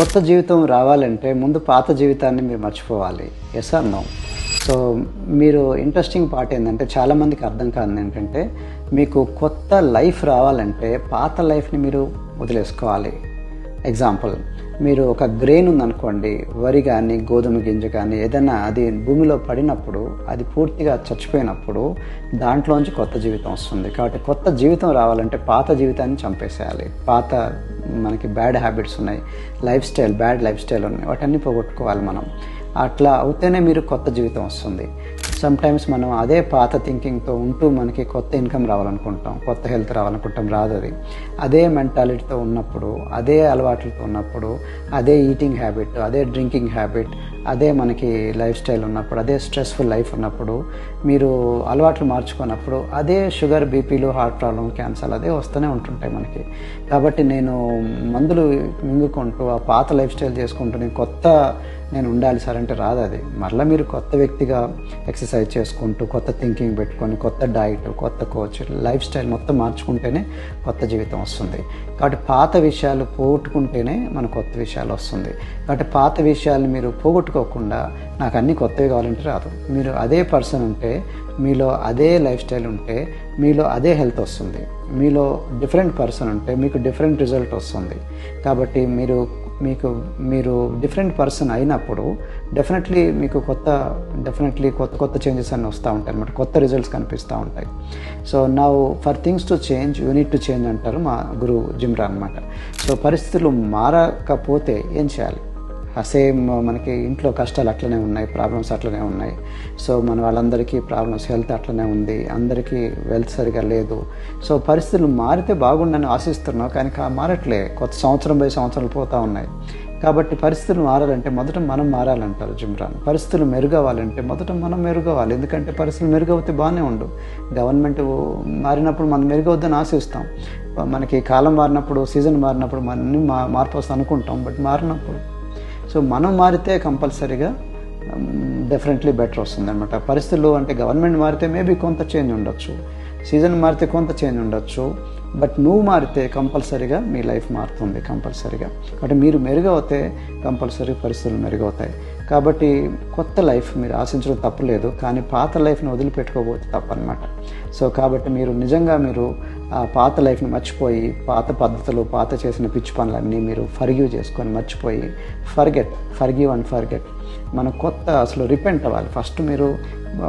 కొత్త జీవితం రావాలంటే ముందు పాత జీవితాన్ని మీరు మర్చిపోవాలి. ఎస్ ఆర్ నో సో మీరు ఇంట్రెస్టింగ్ పార్ట్ ఏంటంటే చాలామందికి అర్థం కాదు ఏంటంటే మీకు కొత్త లైఫ్ రావాలంటే పాత లైఫ్ని మీరు వదిలేసుకోవాలి. ఎగ్జాంపుల్ మీరు ఒక గ్రెయిన్ ఉందనుకోండి వరి కానీ గోధుమ గింజ కానీ ఏదైనా అది భూమిలో పడినప్పుడు అది పూర్తిగా చచ్చిపోయినప్పుడు దాంట్లోంచి కొత్త జీవితం వస్తుంది. కాబట్టి కొత్త జీవితం రావాలంటే పాత జీవితాన్ని చంపేసేయాలి. పాత మనకి బ్యాడ్ హ్యాబిట్స్ ఉన్నాయి life style bad life style ఉన్నాయి వాటన్నీ పోగొట్టుకోవాలి మనం. అట్లా అవుతేనే మీరు కొత్త జీవితం వస్తుంది. సమ్టైమ్స్ మనం అదే పాత థింకింగ్తో ఉంటూ మనకి కొత్త ఇన్కమ్ రావాలనుకుంటాం. కొత్త హెల్త్ రావాలనుకుంటాం రాదు అది. అదే మెంటాలిటీతో ఉన్నప్పుడు అదే అలవాట్లతో ఉన్నప్పుడు అదే ఈటింగ్ హ్యాబిట్ అదే డ్రింకింగ్ హ్యాబిట్ అదే మనకి లైఫ్ స్టైల్ ఉన్నప్పుడు అదే స్ట్రెస్ఫుల్ లైఫ్ ఉన్నప్పుడు మీరు అలవాట్లు మార్చుకున్నప్పుడు అదే షుగర్ బీపీలు హార్ట్ ప్రాబ్లం క్యాన్సర్ అదే వస్తూనే ఉంటుంటాయి మనకి. కాబట్టి నేను మందులు మింగుకుంటూ ఆ పాత లైఫ్ స్టైల్ చేసుకుంటూ నేను కొత్త నేను ఉండాలి సార్ అంటే రాదు అది. మరలా మీరు కొత్త వ్యక్తిగా ఎక్సర్సైజ్ చేసుకుంటూ కొత్త థింకింగ్ పెట్టుకొని కొత్త డైట్ కొత్త కోచ్ లైఫ్ స్టైల్ మొత్తం మార్చుకుంటేనే కొత్త జీవితం వస్తుంది. కాబట్టి పాత విషయాలు పోగొట్టుకుంటేనే మన కొత్త విషయాలు వస్తుంది. కాబట్టి పాత విషయాలు మీరు పోగొట్టుకోకుండా నాకు అన్నీ కొత్తవి కావాలంటే రాదు. మీరు అదే పర్సన్ ఉంటే మీలో అదే లైఫ్ స్టైల్ ఉంటే మీలో అదే హెల్త్ వస్తుంది. మీలో డిఫరెంట్ పర్సన్ ఉంటే మీకు డిఫరెంట్ రిజల్ట్ వస్తుంది. కాబట్టి మీరు మీకు మీరు డిఫరెంట్ పర్సన్ అయినప్పుడు డెఫినెట్లీ మీకు కొత్త డెఫినెట్లీ కొత్త కొత్త చేంజెస్ అన్నీ వస్తూ ఉంటాయి అనమాట కొత్త రిజల్ట్స్ కనిపిస్తూ ఉంటాయి. సో నా four things to change you need to change అంటారు మా గురువు జిమ్రా అనమాట సో పరిస్థితులు మారకపోతే ఏం చేయాలి? సేమ్ మనకి ఇంట్లో కష్టాలు అట్లనే ఉన్నాయి ప్రాబ్లమ్స్ అట్లనే ఉన్నాయి. సో మన వాళ్ళందరికీ ప్రాబ్లమ్స్ హెల్త్ అట్లనే ఉంది. అందరికీ వెల్త్ సరిగా లేదు. సో పరిస్థితులు మారితే బాగుండని ఆశిస్తున్నావు కానీ కా- మారట్లే. కొత్త సంవత్సరం పై సంవత్సరాలు పోతూ ఉన్నాయి. కాబట్టి పరిస్థితులు మారాలంటే మొదట మనం మారాలంటారు జిమ్రాన్. పరిస్థితులు మెరుగవ్వాలంటే మొదట మనం మెరుగవ్వాలి. ఎందుకంటే పరిస్థితులు మెరుగవుతే బాగానే ఉండు. గవర్నమెంట్ మారినప్పుడు మనం మెరుగవుద్దని ఆశిస్తాం. మనకి కాలం మారినప్పుడు సీజన్ మారినప్పుడు మన మా మార్పు వస్తుంది అనుకుంటాం. బట్ మారినప్పుడు సో మనం మారితే కంపల్సరీగా um, డెఫినెట్లీ బెటర్ వస్తుందన్నమాట. పరిస్థితులు అంటే గవర్నమెంట్ మారితే మేబీ కొంత చేంజ్ ఉండొచ్చు. సీజన్ మారితే కొంత చేంజ్ ఉండొచ్చు. బట్ నువ్వు మారితే కంపల్సరీగా మీ లైఫ్ మారుతుంది కంపల్సరీగా. అంటే మీరు మెరుగవుతే కంపల్సరీ పరిస్థితులు మెరుగవుతాయి. కాబట్టి కొత్త లైఫ్ మీరు ఆశించడం తప్పులేదు కానీ పాత లైఫ్ని వదిలిపెట్టుకోబోతే తప్పనమాట సో కాబట్టి మీరు నిజంగా మీరు ఆ పాత లైఫ్ని మర్చిపోయి పాత పద్ధతులు పాత చేసిన పిచ్చి పనులన్నీ మీరు ఫర్గ్యూ చేసుకొని మర్చిపోయి ఫర్గెట్ ఫర్గ్యూ అండ్ ఫర్గెట్. మనం కొత్త అసలు రిపెంట్ అవ్వాలి. ఫస్ట్ మీరు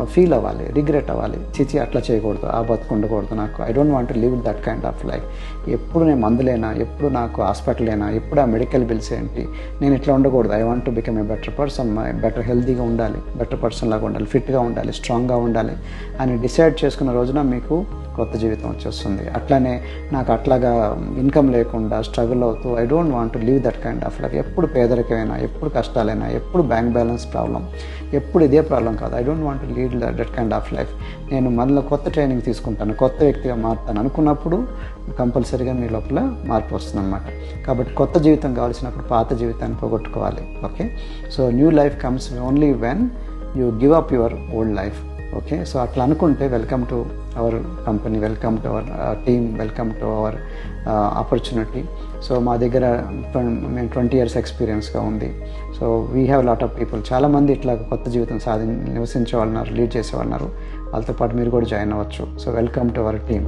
ఫీల్ అవ్వాలి. రిగ్రెట్ అవ్వాలి. చిచి అట్లా చేయకూడదు. ఆ బతుకు ఉండకూడదు నాకు. I don't want live that kind of life. ఎప్పుడు నేను మందులేనా ఎప్పుడు నాకు హాస్పిటల్ అయినా ఎప్పుడు ఆ మెడికల్ బిల్స్ ఏంటి? నేను ఇట్లా ఉండకూడదు. I want to become a better person. Better హెల్తీగా ఉండాలి. బెటర్ పర్సన్ లాగా ఉండాలి. ఫిట్గా ఉండాలి. స్ట్రాంగ్గా ఉండాలి. అని డిసైడ్ చేసుకున్న రోజున మీకు కొత్త జీవితం వచ్చేస్తుంది. అట్లానే నాకు అట్లాగా ఇన్కమ్ లేకుండా స్ట్రగుల్ అవుతూ I don't want leave that kind of life ఎప్పుడు పేదరికమైనా ఎప్పుడు కష్టాలైనా ఎప్పుడు బ్యాంక్ బ్యాలెన్స్ ప్రాబ్లం ఎప్పుడు ఇదే ప్రాబ్లం కాదు. I don't want lead that kind of life నేను మళ్ళీ కొత్త ట్రైనింగ్ తీసుకుంటాను కొత్త వ్యక్తిగా మారుతాను అనుకున్నప్పుడు కంపల్సరీగా మీ లోపల మార్పు వస్తుంది అనమాట కాబట్టి కొత్త జీవితం కావాల్సినప్పుడు పాత జీవితాన్ని పోగొట్టుకోవాలి. Okay? So new life comes only when you give up your old life okay? So అట్లా అనుకుంటే welcome to our company welcome to our team welcome to our opportunity so మా దగ్గర మేము ట్వంటీ ఇయర్స్ ఎక్స్పీరియన్స్గా ఉంది. So we have lot of people చాలామంది ఇట్లా కొత్త జీవితం సాధి నివసించే వాళ్ళున్నారు లీడ్ చేసే వాళ్ళు ఉన్నారు వాళ్ళతో పాటు మీరు కూడా జాయిన్ అవ్వచ్చు. So welcome to our team